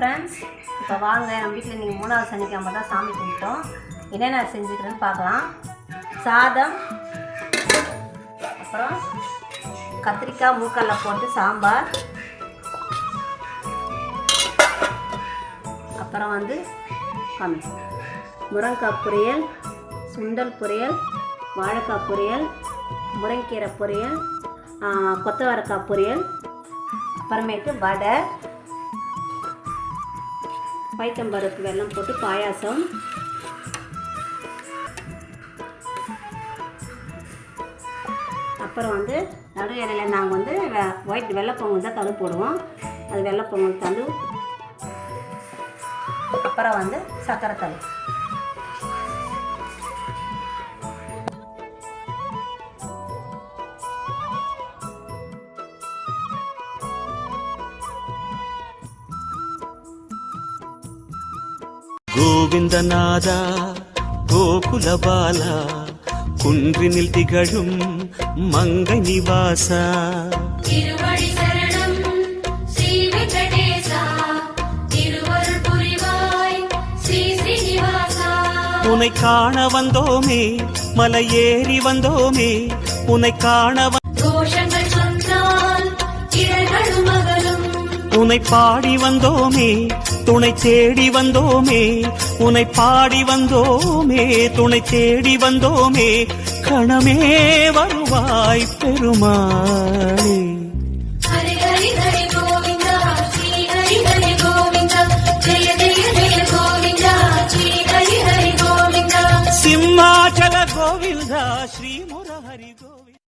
Friends இப்போ வாங்க நம்ம வீட்டில் இன்றைக்கி மூணாவது சனிக்கிழமை தான் சாமி கும்பிட்டோம். என்னென்ன செஞ்சுக்கிறேன்னு பார்க்கலாம். சாதம் அப்புறம் கத்திரிக்காய் மூக்கல்ல போட்டு சாம்பார். அப்புறம் வந்து காமி பொரியல் சுண்டல் பொரியல் வாழைக்காய் பொரியல் முருங்கீரை பொரியல் கொத்தவரக்காய் பொரியல் அப்புறமேட்டு வடை. பைத்தம்பருப்பு வெல்லம் போட்டு பாயாசம். அப்புறம் வந்து நடு இலையில நாங்கள் வந்து ஒயிட் வெள்ளைப்பொங்கல் தான் தழு போடுவோம். அது வெள்ளைப்பொங்கல் தழு. அப்புறம் வந்து சக்கரை தழு. வெங்கடேசா திருவருள் புரிவாய் ஸ்ரீ ஸ்ரீனிவாசா. உனை காண வந்தோமே மலை ஏறி வந்தோமே உனை காண வ- தோஷங்கள் சொன்னால் இடர்களும் அகலும். உனை பாடி வந்தோமே துணை தேடி வந்தோமே உனை பாடி வந்தோமே துணை தேடி வந்தோமே கணமே வருவாய் பெருமாளே. சிம்மாச்சல கோவிந்தா ஸ்ரீமுரஹரி கோவிந்தா.